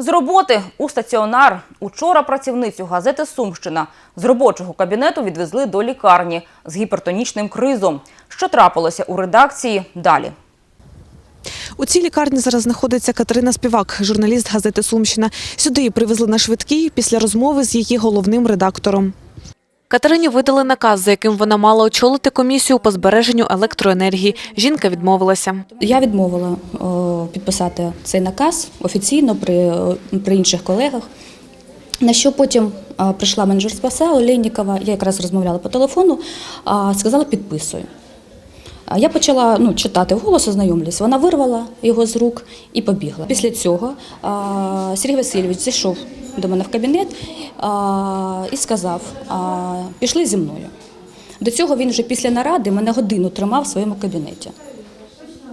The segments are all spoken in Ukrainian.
З роботи у стаціонар. Учора працівницю газети Сумщина з робочого кабінету відвезли до лікарні з гіпертонічним кризом. Що трапилося у редакції далі? У цій лікарні зараз знаходиться Катерина Співак, журналіст газети Сумщина. Сюди її привезли на швидкій після розмови з її головним редактором. Катерині видали наказ, за яким вона мала очолити комісію по збереженню електроенергії. Жінка відмовилася. Я відмовила підписати цей наказ офіційно при, при інших колегах. На що потім прийшла менеджер спаса Олейнікова, я якраз розмовляла по телефону, сказала підписуй. Я почала ну, читати вголос, ознайомлюсь. Вона вирвала його з рук і побігла. Після цього а, Сергій Васильович зайшов до мене в кабінет а, і сказав: а, пішли зі мною. До цього він вже після наради мене годину тримав в своєму кабінеті.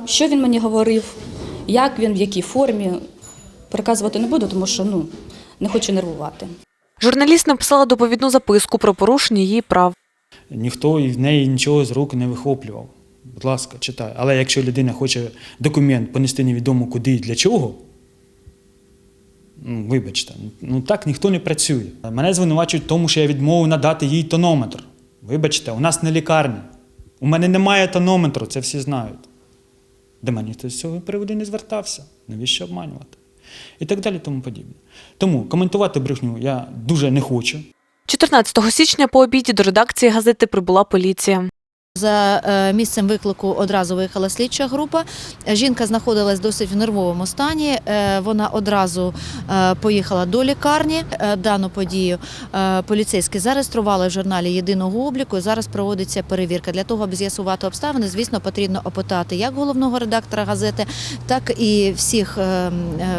Що він мені говорив, як він, в якій формі, переказувати не буду, тому що ну, не хочу нервувати. Журналіст написала доповідну записку про порушення її прав. Ніхто і в неї нічого з рук не вихоплював. Будь ласка, читай. Але якщо людина хоче документ понести невідомо куди і для чого, ну, вибачте, ну так ніхто не працює. Мене звинувачують в тому, що я відмовив надати їй тонометр. Вибачте, у нас не лікарня. У мене немає тонометру, це всі знають. До мене хтось з цього приводу не звертався. Навіщо обманювати? І так далі, тому подібне. Тому коментувати брехню я дуже не хочу. 14 січня по обіді до редакції газети прибула поліція. За е, місцем виклику одразу виїхала слідча група. Жінка знаходилась досить в нервовому стані. Е, Вона одразу е, поїхала до лікарні. Дану подію поліцейські зареєстрували в журналі єдиного обліку. Зараз проводиться перевірка. Для того, аби з'ясувати обставини, звісно, потрібно опитати як головного редактора газети, так і всіх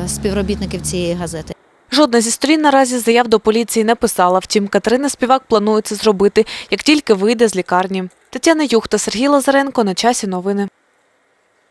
співробітників цієї газети. Жодна зі сторін наразі заяв до поліції не писала. Втім, Катерина Співак планує це зробити, як тільки вийде з лікарні. Тетяна Юхта, Сергій Лазаренко. На часі новини.